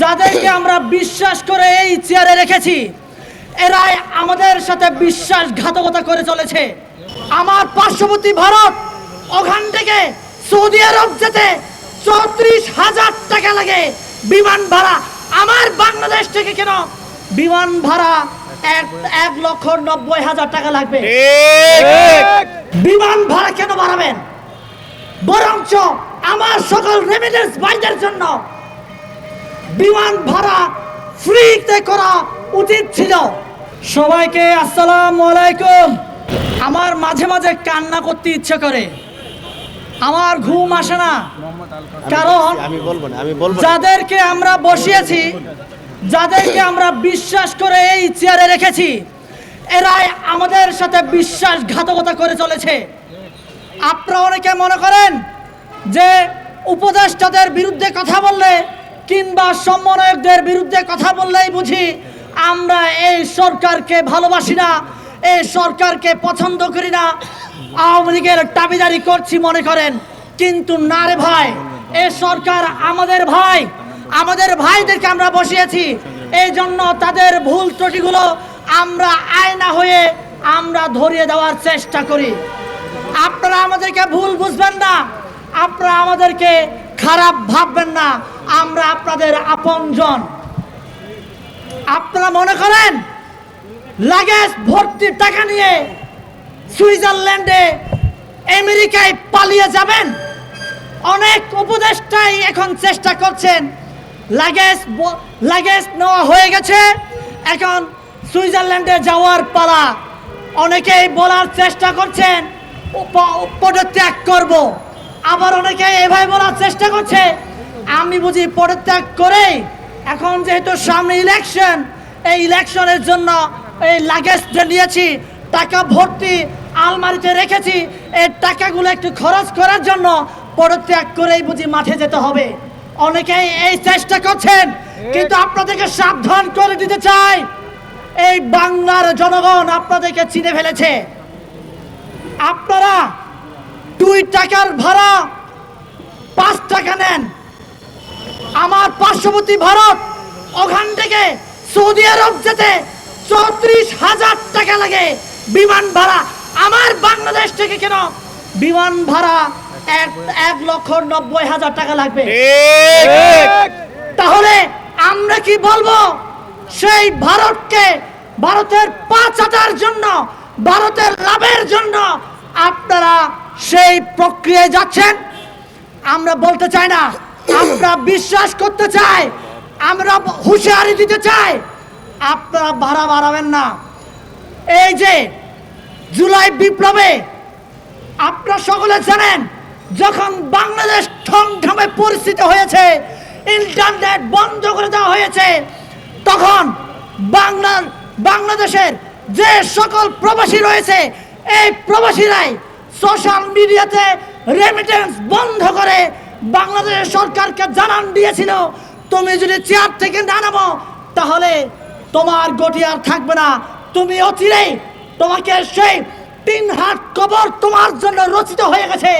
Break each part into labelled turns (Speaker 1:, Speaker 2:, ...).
Speaker 1: যাদেরকে আমরা বিশ্বাস করে এই চেয়ারে রেখেছি এরাই আমাদের সাথে বিশ্বাসঘাতকতা করে চলেছে। আমার পার্শ্ববর্তী ভারত ওখান থেকে সৌদি আরব যেতে চৌত্রিশ হাজার টাকা লাগে। বিমান ভাড়া আমার বাংলাদেশ থেকে কেন? বিমান ভাড়া এক এক লক্ষ নব্বই হাজার টাকা লাগবে। বিমান ভাড়া কেন বাড়াবেন? বরঞ্চ আমার সকল রেমিডেন্স ভাইদের জন্য বিমান ভাড়া ফ্রিতে করা উচিত ছিল। সবাইকে আসসালাম আলাইকুম। আমার মাঝে মাঝে কান্না করতে ইচ্ছে করে। আমার ঘুম আসে না। কারণ
Speaker 2: আমি বলব না আমি বলব
Speaker 1: যাদেরকে আমরা বসিয়েছি যাদেরকে আমরা বিশ্বাস করে এই চেয়ারে রেখেছি এরাই আমাদের সাথে বিশ্বাসঘাতকতা করে চলেছে। আপনারা অনেকে মনে করেন যে উপদেষ্টাদের বিরুদ্ধে কথা বললে কিংবা সমন্বয়কদের বিরুদ্ধে কথা বললেই বুঝি আমরা এই সরকারকে ভালোবাসি না, এই সরকারকে পছন্দ করি না। আওয়ামী লীগের দাবিদারি করছি মনে করেন। কিন্তু না রে ভাই, এ সরকার আমাদের ভাই, আমাদের ভাইদেরকে আমরা বসিয়েছি। এই জন্য তাদের ভুল ত্রুটিগুলো আমরা আয়না হয়ে আমরা ধরিয়ে দেওয়ার চেষ্টা করি। আপনারা আমাদেরকে ভুল বুঝবেন না, আপনারা আমাদেরকে খারাপ ভাববেন না। আমরা আপনাদের আপনজন। আপনারা মনে করেন, লাগেজ ভর্তি টাকা নিয়ে সুইজারল্যান্ডে আমেরিকায় পালিয়ে যাবেন? অনেক উপদেষ্টাই এখন চেষ্টা করছেন, লাগেজ লাগেজ নেওয়া হয়ে গেছে। এখন সুইজারল্যান্ডে যাওয়ার পালা অনেকেই বলার চেষ্টা করছেন পদত্যাগ করব। আবার অনেকে এভাবে বলার চেষ্টা করছে আমি বুঝি পদত্যাগ করেই। এখন যেহেতু সামনে ইলেকশন এই ইলেকশনের জন্য এই লাগেজটা নিয়েছি, টাকা ভর্তি আলমারিতে রেখেছি, এই টাকাগুলো একটু খরচ করার জন্য পদত্যাগ করেই বুঝি মাঠে যেতে হবে। অনেকেই এই চেষ্টা করছেন, কিন্তু আপনাদেরকে সাবধান করে দিতে চাই। এই বাংলার জনগণ আপনাদেরকে চিনে ফেলেছে। আপনারা দুই টাকার ভাড়া পাঁচ টাকা নেন। আমার পার্শ্ববর্তী ভারত ওখান থেকে সৌদি আরব যেতে চৌত্রিশ হাজার টাকা লাগে। বিমান ভাড়া আমার বাংলাদেশ থেকে কেন? বিমান ভাড়া এক এক লক্ষ নব্বই হাজার টাকা লাগবে। তাহলে আমরা কি বলব? সেই ভারতকে ভারতের পাঁচ হাজার জন্য ভারতের লাভের জন্য আপনারা সেই প্রক্রিয়ায় যাচ্ছেন। আমরা বলতে চাই না আমরা বিশ্বাস করতে চাই, আমরা হুঁশিয়ারি দিতে চাই, আপনারা ভাড়া বাড়াবেন না। এই যে জুলাই বিপ্লবে আপনারা সকলে জানেন, যখন বাংলাদেশ ঠংঠামে পরিস্থিতি হয়েছে, ইন্টারনেট বন্ধ করে দেওয়া হয়েছে, তখন বাংলার বাংলাদেশের যে সকল প্রবাসী রয়েছে, এই প্রবাসীরাই সোশ্যাল মিডিয়াতে রেমিটেন্স বন্ধ করে বাংলাদেশের সরকারকে জানান দিয়েছিল তুমি যদি চেয়ার থেকে না নামো তাহলে তোমার গটি আর থাকবে না। তুমি অচিরেই তোমাকে সেই তিন হাত কবর তোমার জন্য রচিত হয়ে গেছে।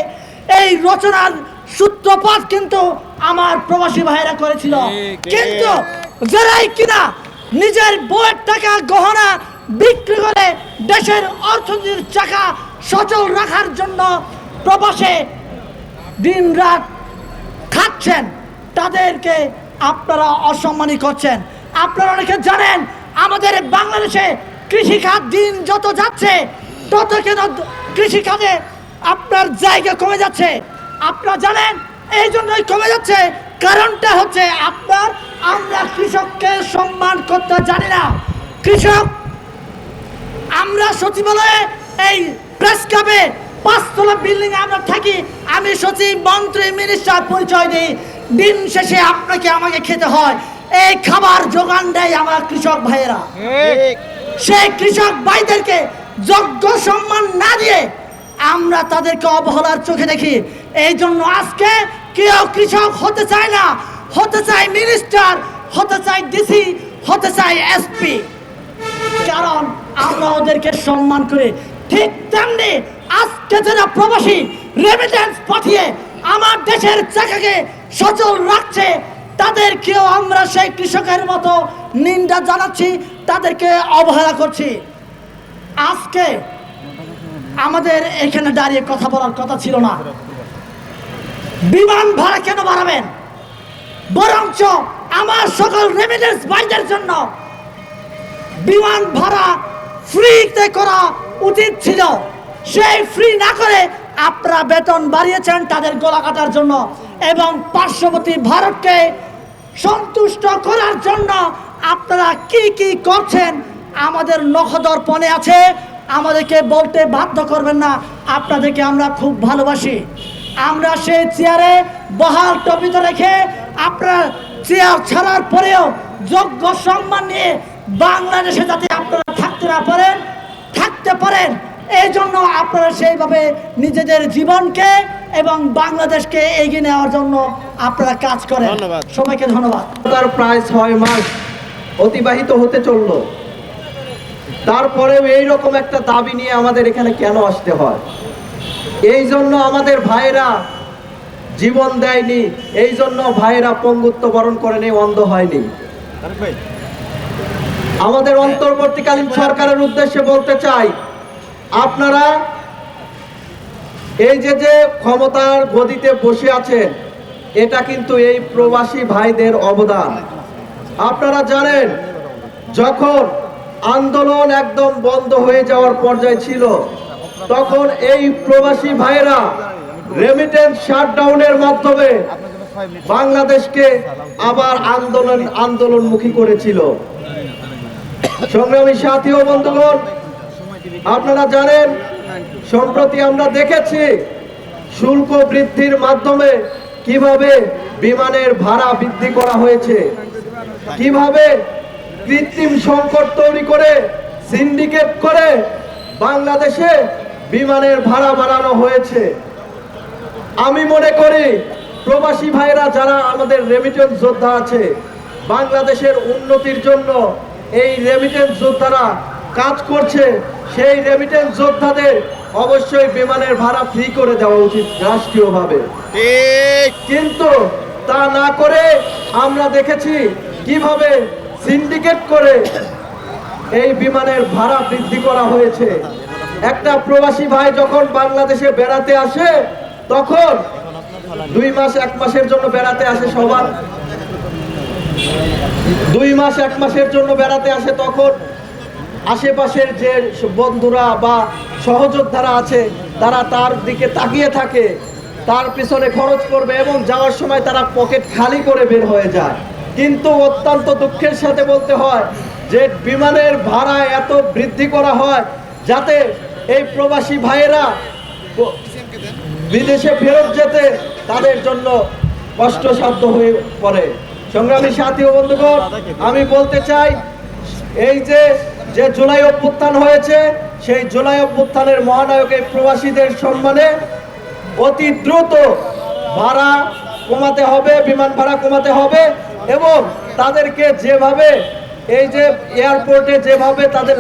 Speaker 1: এই রচনার সূত্রপাত কিন্তু আমার প্রবাসী ভাইরা করেছিল। কিন্তু যারাই কিনা নিজের বইয়ের টাকা গহনা বিক্রি করে দেশের অর্থনীতির চাকা সচল রাখার জন্য প্রবাসে দিন রাত খাচ্ছেন, তাদেরকে আপনারা অসম্মানী করছেন। আপনারা অনেকে জানেন, আমাদের বাংলাদেশে কৃষিখাত দিন যত যাচ্ছে, তত কেন কৃষিখাতে আপনার জায়গা কমে যাচ্ছে। আপনারা জানেন, এই জন্যই কমে যাচ্ছে, কারণটা হচ্ছে আপনার, আমরা কৃষককে সম্মান করতে জানি না। কৃষক, আমরা সচিবালয়ে এই প্রেস ক্লাবে পাঁচতলা বিল্ডিং আমরা থাকি আমি সচিব মন্ত্রী মিনিস্টার পরিচয় দিই। দিন শেষে আপনাকে আমাকে খেতে হয়। এই খাবার যোগান দেয় আমার কৃষক ভাইয়েরা। সেই কৃষক ভাইদেরকে যোগ্য সম্মান না দিয়ে আমরা তাদেরকে অবহেলার চোখে দেখি। এই জন্য আজকে কেউ কৃষক হতে চায় না হতে চায় মিনিস্টার হতে চায় ডিসি হতে চায় এসপি কারণ আমরা ওদেরকে সম্মান করি। ঠিক তেমনি আজকে প্রবাসী রেমিটেন্স পাঠিয়ে আমার দেশের চাকাকে সচল রাখছে তাদেরকেও আমরা সেই কৃষকের মতো নিন্দা জানাচ্ছি, তাদেরকে অবহেলা করছি। আজকে আমাদের এখানে দাঁড়িয়ে কথা বলার কথা ছিল না। বিমান ভাড়া কেন বাড়াবেন? বরঞ্চ আমার সকল রেমিডেন্স ভাইদের জন্য বিমান ভাড়া ফ্রিতে করা উচিত ছিল। সেই ফ্রি না করে আপনারা বেতন বাড়িয়েছেন তাদের গলা কাটার জন্য এবং পার্শ্ববর্তী ভারতকে সন্তুষ্ট করার জন্য আপনারা কি কি করছেন আমাদের নখদর্পণে আছে। আমাদেরকে বলতে বাধ্য করবেন না। আপনাদেরকে আমরা খুব ভালোবাসি। আমরা সেই চেয়ারে বহাল টপিত রেখে আপনার চেয়ার ছাড়ার পরেও যোগ্য সম্মান নিয়ে বাংলাদেশে যাতে আপনারা থাকতে না পারেন, থাকতে পারেন এই জন্য আপনারা সেইভাবে নিজেদের জীবনকে এবং বাংলাদেশকে এগিয়ে নেওয়ার জন্য আপনারা কাজ করেন। সবাইকে ধন্যবাদ।
Speaker 3: তার প্রায় ছয় মাস অতিবাহিত হতে চলল। তারপরেও এইরকম একটা দাবি নিয়ে আমাদের এখানে কেন আসতে হয়? এই জন্য আমাদের ভাইরা জীবন দেয়নি এই জন্য ভাইরা পঙ্গুত্ব বরণ করেনি অন্ধ হয়নি। আমাদের অন্তর্বর্তীকালীন সরকারের উদ্দেশ্যে বলতে চাই আপনারা এই যে যে ক্ষমতার গদিতে বসে আছেন, এটা কিন্তু এই প্রবাসী ভাইদের অবদান। আপনারা জানেন, যখন আন্দোলন একদম বন্ধ হয়ে যাওয়ার পর্যায়ে ছিল, তখন এই প্রবাসী ভাইরা রেমিটেন্স শাটডাউনের মাধ্যমে বাংলাদেশকে আবার আন্দোলন আন্দোলনমুখী করেছিল। সংগ্রামী সাথী ও বন্ধুগণ আপনারা জানেন, সম্প্রতি আমরা দেখেছি শুল্ক বৃদ্ধির মাধ্যমে কীভাবে বিমানের ভাড়া বৃদ্ধি করা হয়েছে, কীভাবে কৃত্রিম সংকট তৈরি করে সিন্ডিকেট করে বাংলাদেশে বিমানের ভাড়া বাড়ানো হয়েছে। আমি মনে করি, প্রবাসী ভাইরা যারা আমাদের রেমিটেন্স যোদ্ধা আছে, বাংলাদেশের উন্নতির জন্য এই রেমিটেন্স যোদ্ধারা কাজ করছে সেই রেমিটেন্স যোদ্ধাদের অবশ্যই বিমানের ভাড়া ফ্রি করে দেওয়া উচিত রাষ্ট্রীয়ভাবে। কিন্তু তা না করে আমরা দেখেছি কীভাবে সিন্ডিকেট করে এই বিমানের ভাড়া বৃদ্ধি করা হয়েছে। একটা প্রবাসী ভাই যখন বাংলাদেশে বেড়াতে আসে তখন দুই মাস এক মাসের জন্য বেড়াতে আসে সবার। দুই মাস এক মাসের জন্য বেড়াতে আসে তখন আশেপাশের যে বন্ধুরা বা সহযোদ্ধারা আছে, তারা তার দিকে তাকিয়ে থাকে, তার পিছনে খরচ করবে এবং যাওয়ার সময় তারা পকেট খালি করে বের হয়ে যায়। কিন্তু অত্যন্ত দুঃখের সাথে বলতে হয় যে বিমানের ভাড়া এত বৃদ্ধি করা হয় যাতে এই প্রবাসী ভাইয়েরা বিদেশে ফেরত যেতে তাদের জন্য কষ্টসাধ্য হয়ে পড়ে। সংগ্রামী সাথী ও বন্ধুগণ, আমি বলতে চাই, এই যে যে জুলাই অভ্যুত্থান হয়েছে, সেই জুলাই অভ্যুত্থানের মহানায়ক এই প্রবাসীদের সম্মানে অতি দ্রুত ভাড়া কমাতে হবে, বিমান ভাড়া কমাতে হবে এবং তাদেরকে যেভাবে এই যে এয়ারপোর্টে যেভাবে তাদের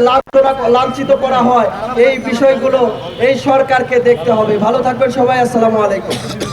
Speaker 3: লাঞ্ছিত করা হয়, এই বিষয়গুলো এই সরকারকে দেখতে হবে। ভালো থাকবেন সবাই, আসসালামু আলাইকুম।